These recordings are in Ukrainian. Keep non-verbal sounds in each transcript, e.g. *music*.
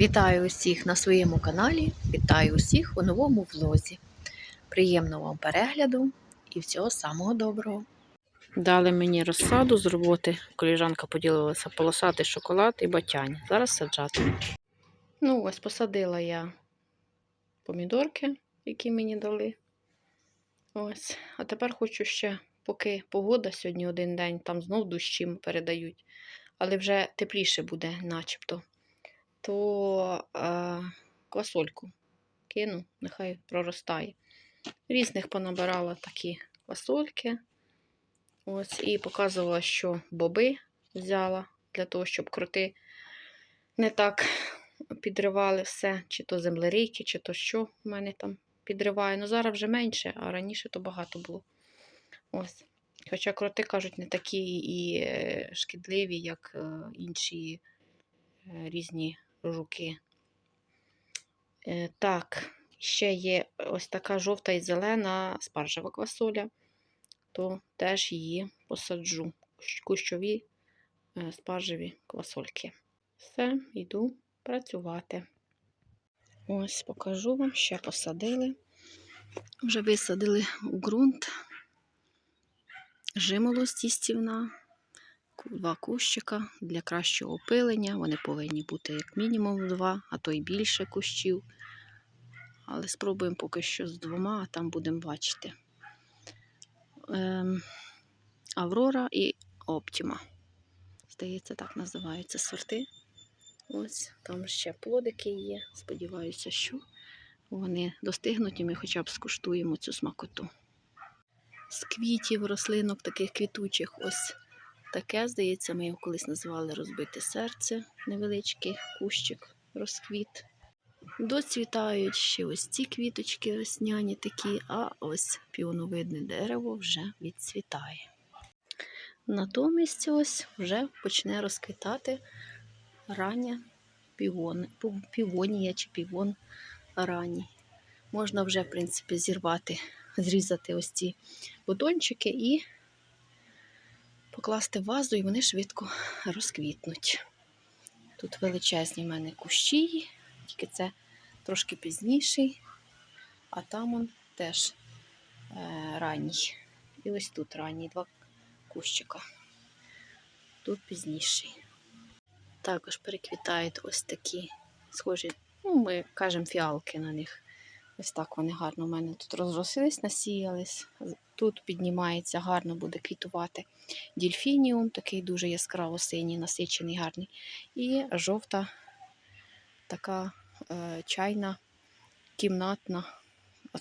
Вітаю усіх на своєму каналі, вітаю усіх у новому влозі. Приємного вам перегляду і всього самого доброго. Дали мені розсаду з роботи. Коліжанка поділилася полосатий шоколад і батянь. Зараз саджати. Ну, ось посадила я помідорки, які мені дали. Ось. А тепер хочу ще, поки погода сьогодні один день, там знов дощі передають, але вже тепліше буде, начебто то е, квасольку кину, нехай проростає. Різних понабирала такі квасольки. Ось, І показувала, що боби взяла для того, щоб кроти не так підривали все, чи то землерійки, чи то що в мене там підриває. Ну, зараз вже менше, а раніше то багато було. Ось. Хоча кроти кажуть, не такі і е, шкідливі, як е, інші е, різні жуки. Е, Так, ще є ось така жовта і зелена спаржева квасоля, то теж її посаджу. Кущові е, спаржеві квасольки. Все, йду працювати. Ось покажу вам, ще посадили. Вже висадили у ґрунт жимолость їстівна два кущика для кращого опилення. Вони повинні бути як мінімум два, а то й більше кущів. Але спробуємо поки що з двома, а там будемо бачити. Ем, Аврора і Оптіма. Здається, так називаються сорти. Ось там ще плодики є. Сподіваюся, що вони достигнуть і ми хоча б скуштуємо цю смакоту. З квітів, рослинок, таких квітучих, ось таке, здається, ми його колись називали розбите серце, невеличкий кущик, розквіт. Доцвітають ще ось ці квіточки осняні такі, а ось піоновидне дерево вже відцвітає. Натомість ось вже почне розквітати рання півон, півонія чи півон ранній. Можна вже, в принципі, зірвати, зрізати ось ці бутончики і покласти вазу, і вони швидко розквітнуть. Тут величезні в мене кущі, тільки це трошки пізніший, а там он теж е, ранній. І ось тут ранній два кущика. Тут пізніший. Також переквітають ось такі схожі, ну, ми кажемо фіалки на них. Ось так вони гарно у мене тут розросились, насіялись. Тут піднімається, гарно буде квітувати дільфініум, такий дуже яскраво синій, насичений, гарний. І жовта така е, чайна, кімнатна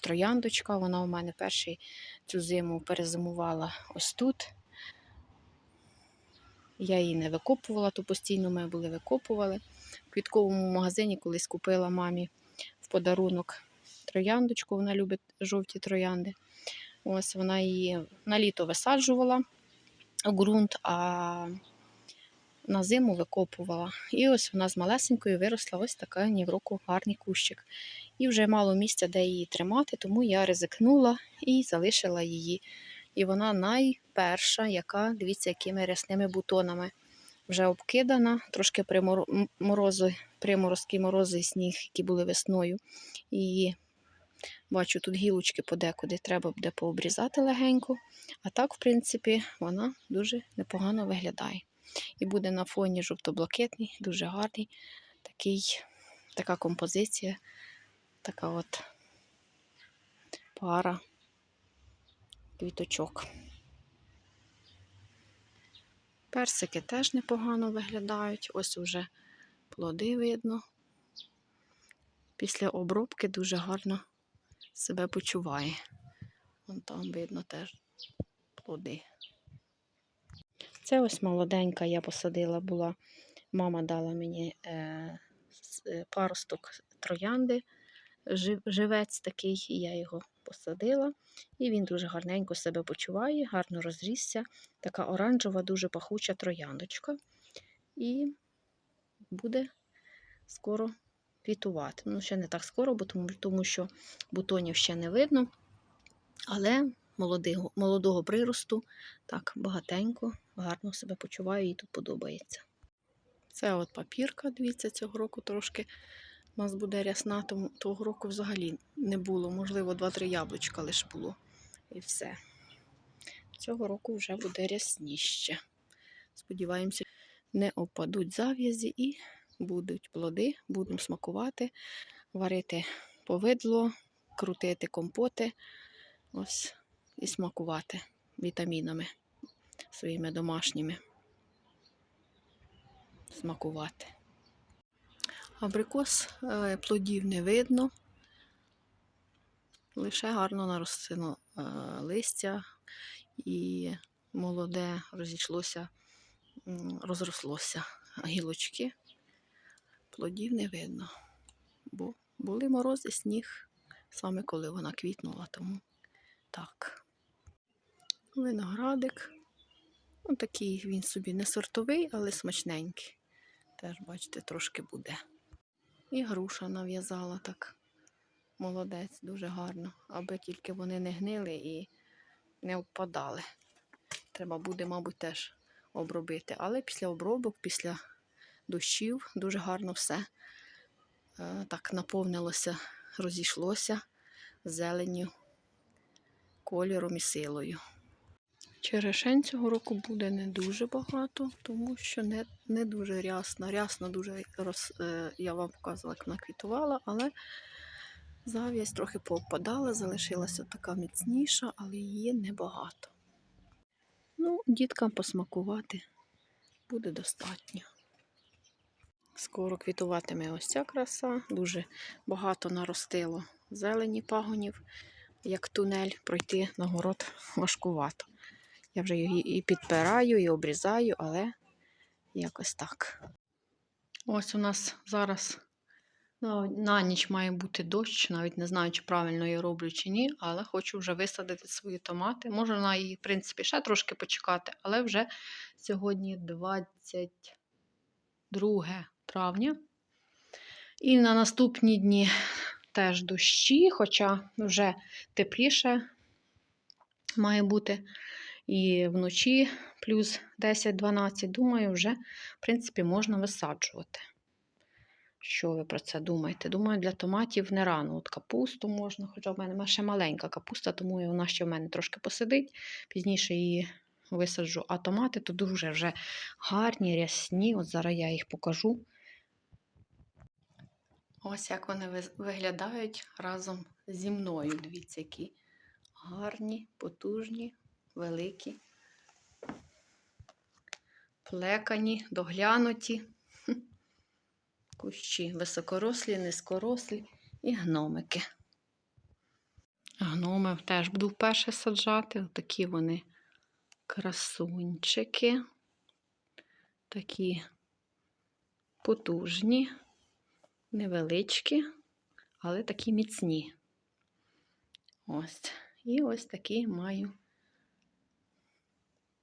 трояндочка. Вона у мене перший цю зиму перезимувала ось тут. Я її не викопувала, то постійно ми були викопували. В квітковому магазині колись купила мамі в подарунок трояндочку, вона любить жовті троянди. Ось вона її на літо висаджувала ґрунт, а на зиму викопувала. І ось вона з малесенькою виросла ось така ні в року гарний кущик. І вже мало місця, де її тримати, тому я ризикнула і залишила її. І вона найперша, яка, дивіться, якими рясними бутонами. Вже обкидана, трошки приморозки морози і сніг, які були весною. І Бачу, тут гілочки подекуди треба буде пообрізати легенько. А так, в принципі, вона дуже непогано виглядає. І буде на фоні жовто-блакитний, дуже гарний такий, така композиція, така от пара квіточок. Персики теж непогано виглядають. Ось уже плоди видно. Після обробки дуже гарно себе почуває. Вон там видно теж плоди. Це ось молоденька я посадила була. Мама дала мені е, е паросток троянди, жив, живець такий, і я його посадила. І він дуже гарненько себе почуває, гарно розрісся. Така оранжева, дуже пахуча трояндочка. І буде скоро квітувати. Ну, ще не так скоро, бо тому, тому що бутонів ще не видно. Але молодого, молодого приросту так багатенько, гарно себе почуваю, їй тут подобається. Це от папірка, дивіться, цього року трошки у нас буде рясна, тому того року взагалі не було. Можливо, 2-3 яблучка лише було. І все. Цього року вже буде рясніще. Сподіваємося, не опадуть зав'язі і будуть плоди, будемо смакувати, варити повидло, крутити компоти. Ось і смакувати вітамінами своїми домашніми. Смакувати. Абрикос е, плодів не видно, лише гарно наростило е, листя і молоде розійшлося, розрослося гілочки. Плодів не видно, бо були морози, сніг, саме коли вона квітнула, тому так. Виноградик. Ну, такий він собі не сортовий, але смачненький. Теж, бачите, трошки буде. І груша нав'язала так. Молодець, дуже гарно. Аби тільки вони не гнили і не впадали. Треба буде, мабуть, теж обробити. Але після обробок, після дощів дуже гарно все е, так наповнилося, розійшлося зеленню, кольором і силою. Черешень цього року буде не дуже багато, тому що не, не дуже рясно. Рясно дуже роз, е, я вам показувала, як вона квітувала, але зав'язь трохи повпадала, залишилася така міцніша, але її небагато. Ну, діткам посмакувати буде достатньо. Скоро квітуватиме ось ця краса, дуже багато наростило зелені пагонів, як тунель, пройти на город важкувато. Я вже її і підпираю, і обрізаю, але якось так. Ось у нас зараз на, ніч має бути дощ. Навіть не знаю, чи правильно я роблю чи ні, але хочу вже висадити свої томати. Можна на її, в принципі, ще трошки почекати, але вже сьогодні 22 травня. І на наступні дні теж дощі, хоча вже тепліше має бути. І вночі плюс 10-12, думаю, вже, в принципі, можна висаджувати. Що ви про це думаєте? Думаю, для томатів не рано. От капусту можна, хоча в мене ще маленька капуста, тому вона ще в мене трошки посидить. Пізніше її висаджу. А томати то дуже вже гарні, рясні. От зараз я їх покажу. Ось як вони виглядають разом зі мною. Дивіться, які гарні, потужні, великі, плекані, доглянуті. *laughs* Кущі високорослі, низькорослі і гномики. Гноми теж буду вперше саджати. Такі вони красунчики, такі потужні, невеличкі, але такі міцні. Ось. І ось такі маю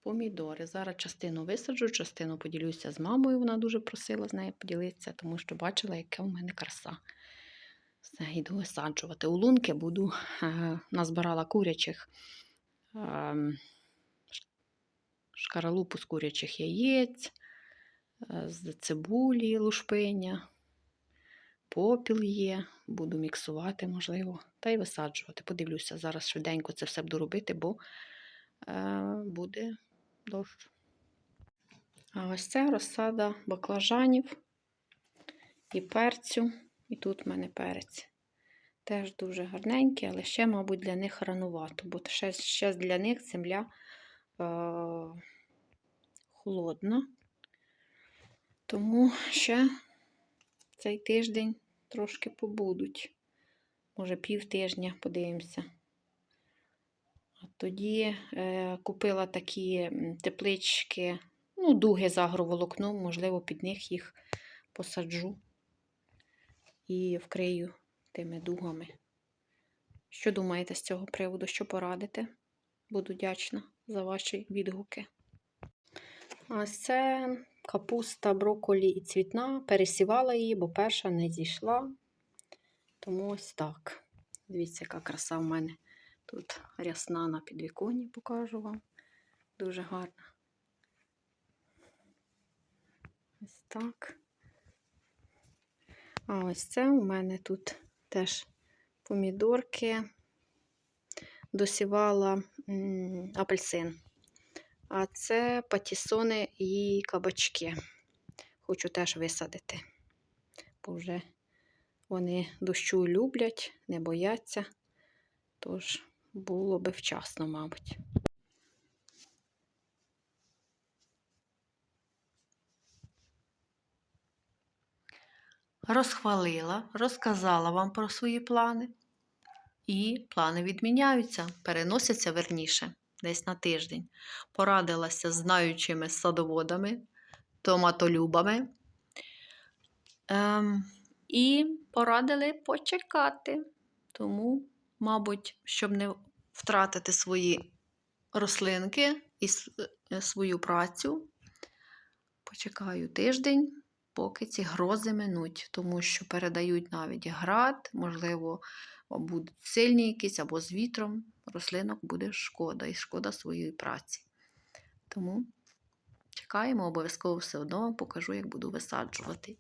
помідори. Зараз частину висаджу, частину поділюся з мамою. Вона дуже просила з нею поділитися, тому що бачила, яка в мене краса. Все, йду висаджувати. У лунки буду е, назбирала курячих е, шкаралупу з курячих яєць, е, з цибулі, лушпиня, попіл є. Буду міксувати, можливо, та й висаджувати. Подивлюся, зараз швиденько це все буду робити, бо е, буде дощ. А ось це розсада баклажанів і перцю. І тут в мене перець. Теж дуже гарненький, але ще, мабуть, для них ранувато, бо ще, ще для них земля е, холодна. Тому ще цей тиждень трошки побудуть. Може, пів тижня, подивимося. А тоді е, купила такі теплички, ну, дуги з агроволокном, можливо, під них їх посаджу і вкрию тими дугами. Що думаєте з цього приводу? Що порадите? Буду вдячна за ваші відгуки. Ось це капуста, брокколі і цвітна. Пересівала її, бо перша не зійшла. Тому ось так. Дивіться, яка краса в мене. Тут рясна на підвіконні, покажу вам. Дуже гарна. Ось так. А ось це у мене тут теж помідорки. Досівала апельсин. А це патісони і кабачки. Хочу теж висадити. Бо вже вони дощу люблять, не бояться. Тож було би вчасно, мабуть. Розхвалила, розказала вам про свої плани. І плани відміняються, переносяться верніше, десь на тиждень. Порадилася з знаючими садоводами, томатолюбами. Ем, і порадили почекати. Тому, мабуть, щоб не втратити свої рослинки і е, свою працю, почекаю тиждень, поки ці грози минуть, тому що передають навіть град, можливо, будуть сильні якісь або з вітром, рослинок буде шкода і шкода своєї праці. Тому чекаємо, обов'язково все одно покажу, як буду висаджувати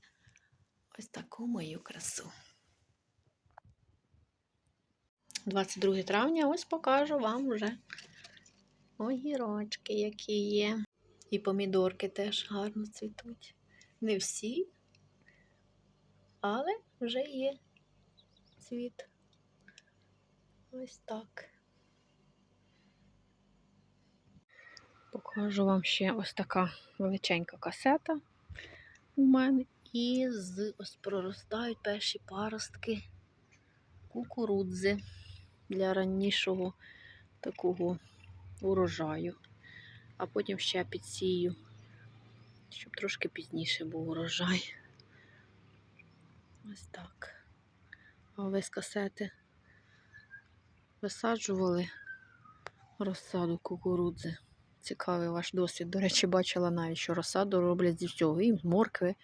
ось таку мою красу. 22 травня ось покажу вам вже огірочки, які є. І помідорки теж гарно цвітуть. Не всі, але вже є цвіт. Ось так. Покажу вам ще ось така величенька касета у мене. І з ось проростають перші паростки кукурудзи для раннішого такого урожаю. А потім ще підсію, щоб трошки пізніше був урожай. Ось так. А з касети висаджували розсаду кукурудзи. Цікавий ваш досвід. До речі, бачила навіть, що розсаду роблять зі всього. І з моркви,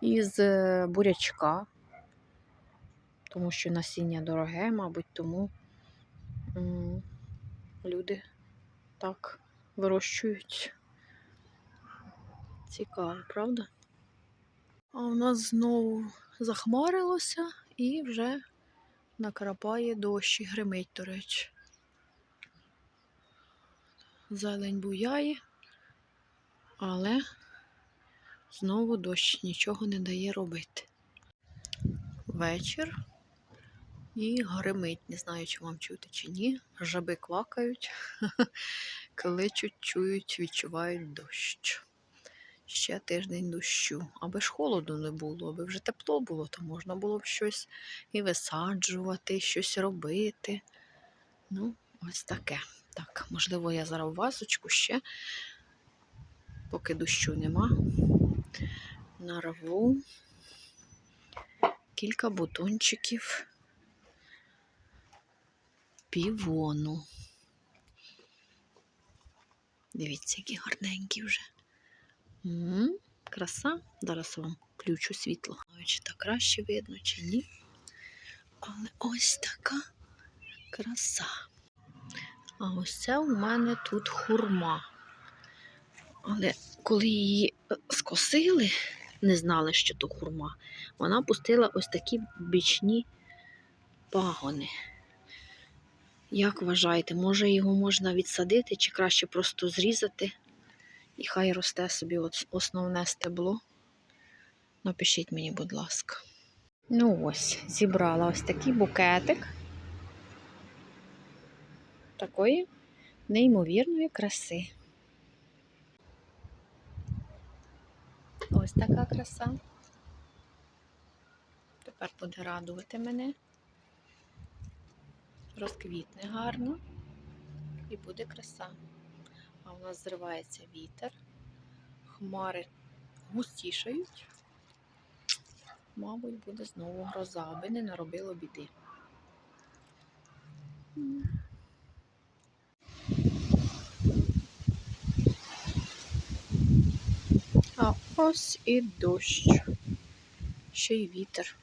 і з е, бурячка. Тому що насіння дороге, мабуть, тому люди так вирощують. Цікаво, правда? А у нас знову захмарилося і вже накрапає дощ і гримить, до речі. Зелень буяє, але знову дощ нічого не дає робити. Вечір і гримить. Не знаю, чи вам чути чи ні. Жаби квакають, *laughs* кличуть, чують, відчувають дощ. Ще тиждень дощу. Аби ж холоду не було, аби вже тепло було, то можна було б щось і висаджувати, щось робити. Ну, ось таке. Так, можливо, я зараз вазочку ще, поки дощу нема, нарву кілька бутончиків півону. Дивіться, які гарненькі вже. М, Краса. Зараз вам включу світло. Чи так краще видно, чи ні. Але ось така краса. А ось це у мене тут хурма. Але коли її е, скосили, не знали, що то хурма, вона пустила ось такі бічні пагони. Як вважаєте, може його можна відсадити, чи краще просто зрізати? І хай росте собі основне стебло. Напишіть мені, будь ласка. Ну ось, зібрала ось такий букетик такої неймовірної краси. Ось така краса. Тепер буде радувати мене. Розквітне гарно і буде краса. А у нас зривається вітер, хмари густішають. Мабуть, буде знову гроза, аби не наробило біди. А ось і дощ. Ще й вітер.